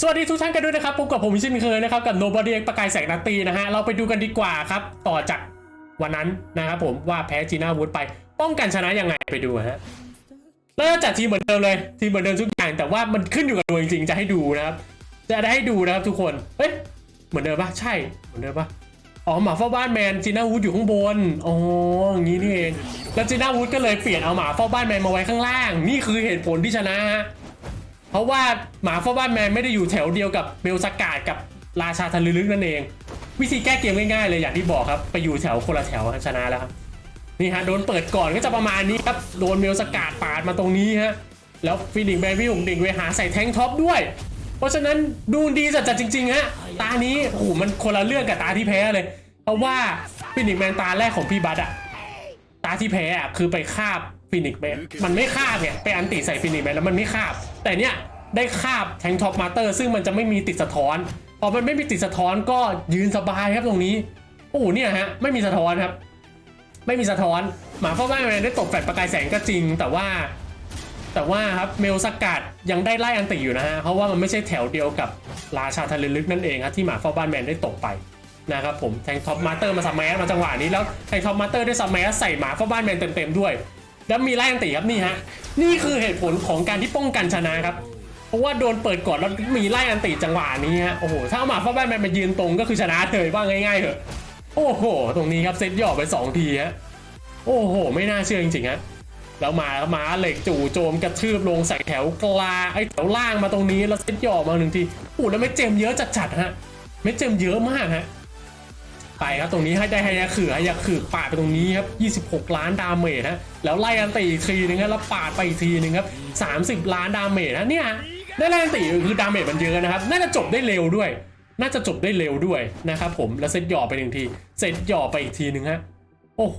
สวัสดีทุกท่านกันด้วยนะครับพบกับผมเช่นเคยนะครับกับโนบอดีประกายแสงนาตีนะฮะเราไปดูกันดีกว่าครับ ต่อจากวันนั้นนะครับผมว่าแพ้จีน่าวูดไป ป้องกันชนะยังไงไปดูฮะแล้วจัดทีมเหมือนเดิมเลย ทีมเหมือนเดิมทุกอย่างแต่ว่ามันขึ้นอยู่กับดวงจริงๆจะให้ดูนะครับ จะได้ให้ดูนะครับทุกคนเฮ้ยเหมือนเดิมปะใช่เหมือนเดิมปะอ๋อหมาเฝ้าบ้านแมนจีน่าวูดอยู่ข้างบนอ๋ออย่างนี้นี่เองแล้วจีน่าวูดก็เลยเปลี่ยนเอาหมาเฝ้าบ้านแมนมาไว้ข้างล่าง นี่คือเหตุผลที่ชนะฮะ เพราะว่าหมาฟอบ้านแมนไม่ได้อยู่แถวเดียวกับเบลสกาดกับราชาทะลึกนั่นเอง วิธีแก้เกมง่ายๆเลยอย่างที่บอกครับ ไปอยู่แถวคนละแถวชนะแล้วครับนี่ฮะโดนเปิดก่อนก็จะประมาณนี้ครับโดนเบลสกาดปาดมาตรงนี้ฮะแล้วฟินิกแบรี่ของดิ่งไปหาใส่แทงท็อปด้วย เพราะฉะนั้นดูดีจัดๆจริงๆฮะตานี้โอ้โหมันคนละเรื่องกับตาที่แพ้เลย เพราะว่าฟินิกแมนตาแรกของพี่บัตอะตาที่แพ้อะคือไปคาบฟินิกแมนมันไม่คาบเนี่ยไปอันติใส่ฟินิกแมนแล้วมันไม่คาบ แต่เนี่ยได้คาบแทงท็อปมาเตอร์ ซึ่งมันจะไม่มีติดสะท้อน พอมันไม่มีติดสะท้อนก็ยืนสบายครับตรงนี้ โอ้เนี่ยฮะไม่มีสะท้อนครับ ไม่มีสะท้อน หมาเฝ้าบ้านแมนได้ตกแฟลชประกายแสงก็จริง แต่ว่า แต่ว่าครับเมลสกัดยังได้ไล่อันติอยู่นะฮะเพราะว่ามันไม่ใช่แถวเดียวกับราชาทะเลลึกนั่นเองครับที่หมาเฝ้าบ้านแมนได้ตกไปนะครับผมแทงท็อปมาเตอร์มาสมัยมาจังหวะนี้แล้วแทงท็อปมาเตอร์ได้สมัยใส่หมาเฝ้าบ้านแมนเต็มๆด้วย แล้วมีไล่อันติครับนี่ฮะนี่คือเหตุผลของการที่ป้องกันชนะครับ เพราะว่าโดนเปิดก่อนแล้วมีไล่อันติจังหวะนี้ฮะโอ้โหถ้าเอาหมาเฝ้าบ้านแมนมายืนตรงก็คือชนะเลยว่าง่ายๆเถอะโอ้โห ตรงนี้ครับเซตหยอกไปสองทีฮะโอ้โห ไม่น่าเชื่อจริงๆฮะแล้วมาแล้วมาเหล็กจู่โจมกระทืบลงใส่แถวกลาไอ้แถวล่างมาตรงนี้แล้วเซตหยอกมาหนึ่งทีโอ้แล้วไม่เจมเยอะจัดๆฮะไม่เจมเยอะมากฮะ ไปครับตรงนี้ให้ได้ให้ยาขือให้ยาขือปาดไปตรงนี้ครับ 26 ล้านดาเมจฮะแล้วไล่อันตีอีกทีนึงครับแล้วปาดไปอีกทีนึงครับ30 ล้านดาเมจนะเนี่ยได้ไล่อันตีคือดาเมจมันเยอะนะครับน่าจะจบได้เร็วด้วย น่าจะจบได้เร็วด้วยนะครับผมแล้วเซตหยอกไปหนึ่งทีเซตหยอกไปอีกทีนึงฮะโอ้โห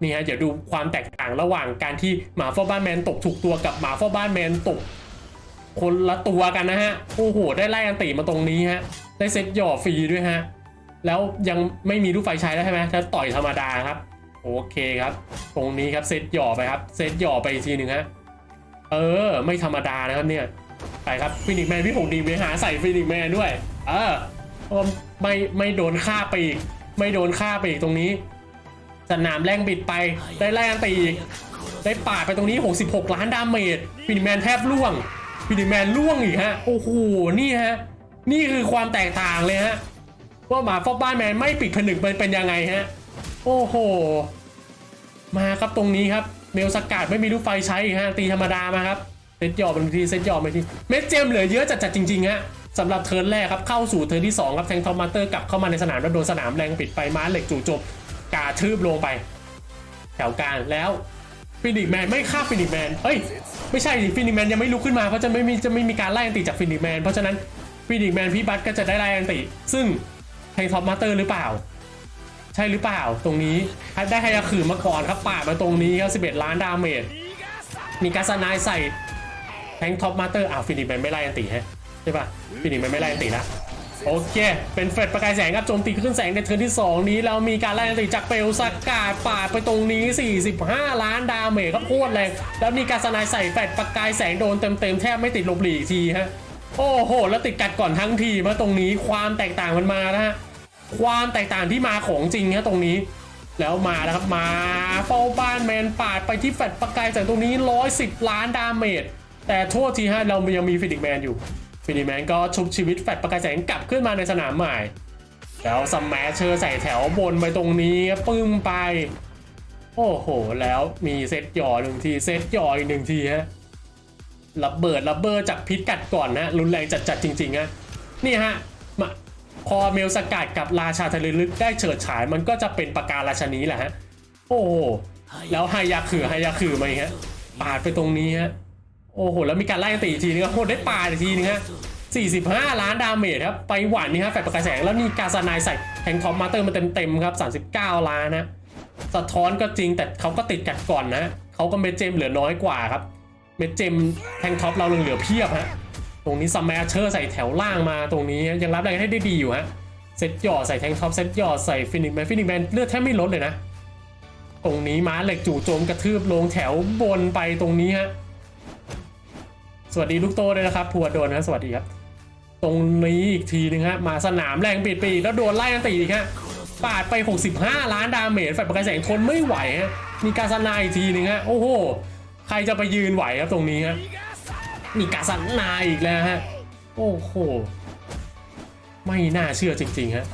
นี่ฮะเดี๋ยวดูความแตกต่างระหว่างการที่หมาเฝ้าบ้านแมนตกถูกตัวกับหมาเฝ้าบ้านแมนตกคนละตัวกันนะฮะโอ้โห ได้ไล่อันติมาตรงนี้ฮะได้เซตหย่อฟรีด้วยฮะ แล้วยังไม่มีลูกไฟใช้แล้วใช่ไหมถ้าต่อยธรรมดาครับ โอเคครับ ตรงนี้ครับเซตหย่อไปครับ เซตหย่อไปทีหนึ่งฮะ เออ ไม่ธรรมดานะครับเนี่ย ไปครับฟินิกแมนพี่ผงดีไปหาใส่ฟินิกแมนด้วย เออไม่ไม่โดนฆ่าไปอีก ไม่โดนฆ่าไปอีกตรงนี้ สนามแรงบิดไป ได้แรงตีอีก ได้ปาดไปตรงนี้ 66 ล้านดาเมจฟินิแมนแทบล่วงฟินิแมนล่วงอีกฮะ โอ้โห นี่ฮะ นี่คือความแตกต่างเลยฮะ ว่าหมาฟอกบ้านแมนไม่ปิดผนึกมันเป็นยังไงฮะ โอ้โห มาครับตรงนี้ครับเมลสกัดไม่มีลูกไฟใช้ฮะตีธรรมดามาครับเซตหยอบบางทีเซตหยอบไปทีเม็ดเจมเหลือเยอะจัดๆจริงๆฮะสำหรับเทิร์นแรกครับเข้าสู่เทิร์นที่2ครับแทงทอมมาเตอร์กลับเข้ามาในสนามแล้วโดนสนามแรงปิดไปม้าเหล็กจู่จมกาทืบลงไป แถวกลางแล้วฟินิกแมนไม่ฆ่าฟินิกแมนเฮ้ยไม่ใช่ดิฟินิกแมนยังไม่ลุกขึ้นมาเพราะจะไม่มีจะไม่มีการไล่อันติจากฟินิกแมนเพราะฉะนั้นฟินิกแมนพี่บัตก็จะได้ไล่อันติ ซึ่ง แทงท็อปมาสเตอร์หรือเปล่า ใช่หรือเปล่าตรงนี้ได้ไฮยาขือมาก่อนครับปาดมาตรงนี้ครับ11 ล้านดาเมจมีกาสนายใส่แทงท็อปมาสเตอร์อ้าวฟินิกแมนไม่ไล่อันติฮะใช่ป่ะฟินิกแมนไม่ไล่อันติละโอเค เป็นเฟดประกายแสงครับโจมตีขึ้นแสงในเทิร์นที่ 2 นี้ แล้วมีการไล่อันติจากเปลสกาดปาดไปตรงนี้ 45 ล้านดาเมจครับโคตรแรงแล้วมีการสนายใส่แฟดประกายแสงโดนเต็มๆแทบไม่ติดลบหลีอีกทีฮะ โอ้โห แล้วติดกัดก่อนทั้งทีมาตรงนี้ความแตกต่างมันมานะฮะความแตกต่างที่มาของจริงฮะตรงนี้ แล้วมานะครับมาเฝ้าบ้านแมนปาดไปที่แฟดประกายแสงตรงนี้ 110 ล้านดาเมจแต่โทษทีฮะเรายังมีฟินิกแมนอยู่ฟินิกแมนก็ชุบชีวิตแฟดประกายแสงกลับขึ้นมาในสนามใหม่ แล้วสมแมชเชอร์ใส่แถวบนไปตรงนี้ปึ้งไป โอ้โห แล้วมีเซตหย่อหนึ่งทีเซตหย่ออีกหนึ่งทีฮะ ระเบิดระเบิดจากพิษกัดก่อนนะรุนแรงจัดๆจริงๆฮะนี่ฮะมาพอเมลสกัดกับราชาทะเลลึกได้เฉิดฉายมันก็จะเป็นปากการาชนีแหละฮะโอ้แล้วไฮยาคือไฮยาคือมาอีกฮะปาดไปตรงนี้ฮะโอ้โหแล้วมีการไล่ตีอีกทีนึงครับโคตรได้ปาดอีกทีนึงฮะ45 ล้านดาเมจครับไปหวานนี่ฮะแฟลชประกายแสงแล้วมีการสนายใส่แทงทอมมาเตอร์มาเต็มๆครับ39 ล้านนะสะท้อนก็จริงแต่เขาก็ติดกัดก่อนนะเขาก็เม็ดเจมเหลือน้อยกว่าครับ เม็ดเจมแทงท็อปเราเหลือเพียบฮะ ตรงนี้ซัมแมชเชอร์ใส่แถวล่างมาตรงนี้ยังรับแรงให้ได้ดีอยู่ฮะ เซตหย่อใส่แทงท็อปเซตหย่อใส่ฟินิกแมนฟินิกแมนเลือดแทบไม่ลดเลยนะ ตรงนี้ม้าเหล็กจู่โจมกระทืบลงแถวบนไปตรงนี้ฮะ สวัสดีลูกโตด้วยนะครับพัวโดนนะสวัสดีครับ ตรงนี้อีกทีนึงฮะมาสนามแรงปิดไปอีกแล้วโดนไล่อันตีอีกฮะปาดไป 65 ล้านดาเมจแฟประกายแสงทนไม่ไหวฮะมีการสนายอีกทีนึงฮะโอ้โห ใครจะไปยืนไหวครับตรงนี้ฮะมีการสนาอีกแล้วฮะ โอ้โห ไม่น่าเชื่อจริงๆฮะ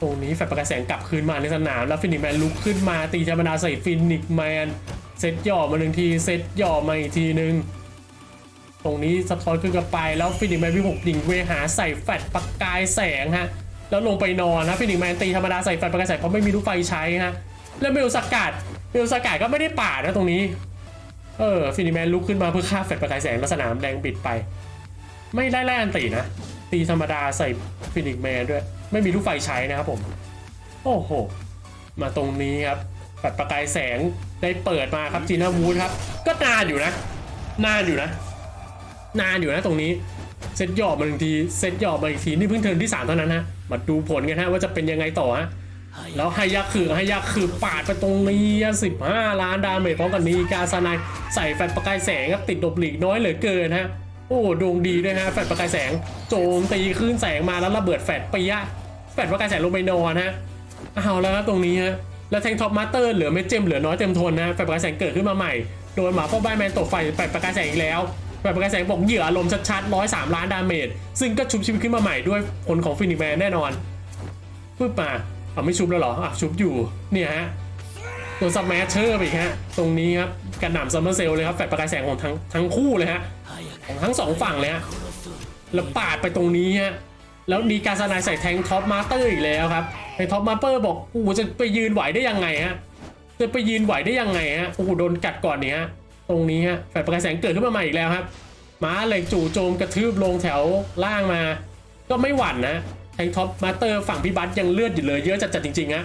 ตรงนี้แฟลชประกาแสงกลับคืนมาในสนาม แล้วฟินิกแมนลุกขึ้นมาตีธรรมดาใส่ฟินิกแมน เซตย่อมาหนึ่งที เซตย่อมาอีกทีหนึ่งตรงนี้สะท้อนขึ้นกับไปแล้วฟินิกแมนวิหกยิงเวหาใส่แฟลชประกายแสงฮะ แล้วลงไปนอนนะฟินิกแมนตีธรรมดาใส่แฟลชประกายแสงเพราะไม่มีลูกไฟใช้ฮะ แล้วเมลสกัด เมลสกัดก็ไม่ได้ปาดนะตรงนี้ เออฟินิแมนลุกขึ้นมาเพื่อฆ่าแฟลชประกายแสงแล้วสนามแดงปิดไป ไม่ได้แล่อันตีนะ ตีธรรมดาใส่ฟินิกแมนด้วย ไม่มีลูกไฟใช้นะครับผม โอ้โห มาตรงนี้ครับปัดประกายแสงได้เปิดมาครับจีน่าวูดครับ ก็นานอยู่นะ นานอยู่นะ นานอยู่นะตรงนี้เซตหยอบมาหนึ่งที เซตหยอบมาอีกที นี่เพิ่งเทิร์นที่3เท่านั้นฮะ มาดูผลกันฮะว่าจะเป็นยังไงต่อฮะ แล้วไฮยักคือไฮยักคือปาดไปตรงนี้ 15 ล้านดาเมจพร้อมกันนี้กาซานายใส่แฟลชประกายแสงครับติดดบหลีกน้อยเหลือเกินฮะ โอ้ดวงดีด้วยฮะแฟลชประกายแสงโจมตีคลื่นแสงมาแล้วระเบิดแฟลชไปยะแฟลชประกายแสงลงไปนอนฮะเอาแล้วครับตรงนี้ฮะแล้วแทงท็อปมาสเตอร์เหลือเม็ดเจมเหลือน้อยเต็มทนนะแฟลชประกายแสงเกิดขึ้นมาใหม่โดนหมาพ่อบ้านแมนตกไฟแฟลชประกายแสงอีกแล้วแฟลชประกายแสงบอกเหยื่ออารมณ์ชัดๆร้อยสามล้านดาเมจ ซึ่งก็ชุบชีวิตขึ้นมาใหม่ด้วยผลของฟินิกแมนแน่นอนปึ๊บมา เอาไม่ชุบแล้วเหรออะชุบอยู่เนี่ยฮะตัวซับแมชเชอร์ไปอีกฮะตรงนี้ครับกระหน่ำซัมเมอร์เซลเลยครับแฟลประกายแสงของทั้งทั้งคู่เลยฮะของทั้งสองฝั่งเลยฮะแล้วปาดไปตรงนี้ฮะแล้วมีการสนายใส่แทงท็อปมาสเตอร์อีกแล้วครับไอ้ท็อปมาสเตอร์บอกโอ้จะไปยืนไหวได้ยังไงฮะจะไปยืนไหวได้ยังไงฮะโอ้โหโดนกัดก่อนเนี่ยฮะตรงนี้ฮะแฟลประกายแสงเกิดขึ้นมาใหม่อีกแล้วครับม้าเหล็กจู่โจมกระทืบลงแถวล่างมา ก็ไม่หวั่นนะ งท็อปมาสเตอร์ฝั่งพี่บัสยังเลือดอยู่เลย เยอะจัดๆจริงๆฮะ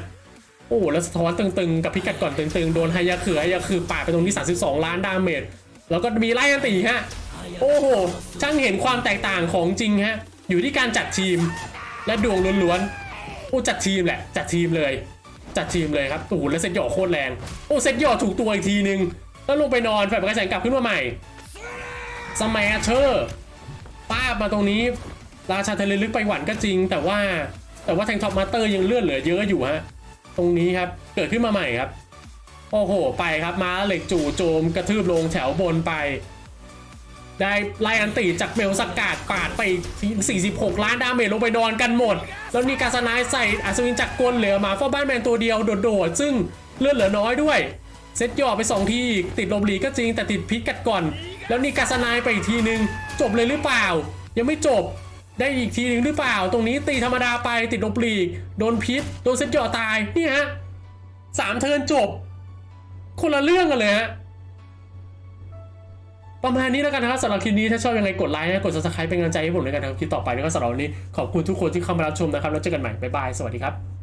โอ้แล้วสะท้อนตึงๆ กับพิกัดก่อนตึงๆ โดนไฮยาคือไฮยาคือปาดไปตรงนี้ 32 ล้านดาเมจแล้วก็มีไล่กันตีฮะ โอ้โหช่างเห็นความแตกต่างของจริงฮะ อยู่ที่การจัดทีมและดวงล้วนๆโอ้จัดทีมแหละ จัดทีมเลย จัดทีมเลยครับโอ้แล้วเซตหยอโคตรแรงโอ้เซตหยอถูกตัวอีกทีนึง แล้วลงไปนอนแฟลชประกายแสงกลับขึ้นมาใหม่สมัยเชอร์ป้าบมาตรงนี้ ราชาทะเลลึกไปหวันก็จริง แต่ว่าแต่ว่าแทงท็อปมาสเตอร์ยังเลือดเหลือเยอะอยู่ฮะตรงนี้ครับเกิดขึ้นมาใหม่ครับ โอ้โห ไปครับม้าเหล็กจู่โจมกระทืบลงแถวบนไป ได้ไล่อันตีจากเมลสกัดปาดไปที่46 ล้านดาเมจลงไปนอนกันหมด แล้วนี่กาสนายใส่อัศวินจักรกลเหลือหมาฟอบ้านแมนตัวเดียวโดดๆซึ่งเลือดเหลือน้อยด้วยเซตย่อไป 2 ทีติดลมหลีก็จริงแต่ติดพิษกัดก่อน แล้วนี่กาสนายไปอีกทีนึง จบเลยหรือเปล่า ยังไม่จบ ได้อีกทีหนึ่งหรือเปล่า ตรงนี้ตีธรรมดาไปติดลงปลีก โดนพิษ โดนเซตจ่อตาย นี่ฮะสามเทินจบ คนละเรื่องกันเลยฮะ ประมาณนี้แล้วกันนะครับสำหรับคลิปนี้ ถ้าชอบยังไงกดไลค์นะกด subscribe เป็นกำลังใจให้ผมในการทำคลิปต่อไปนะครับสำหรับวันนี้ขอบคุณทุกคนที่เข้ามารับชมนะครับ แล้วเจอกันใหม่ บ๊ายบาย สวัสดีครับ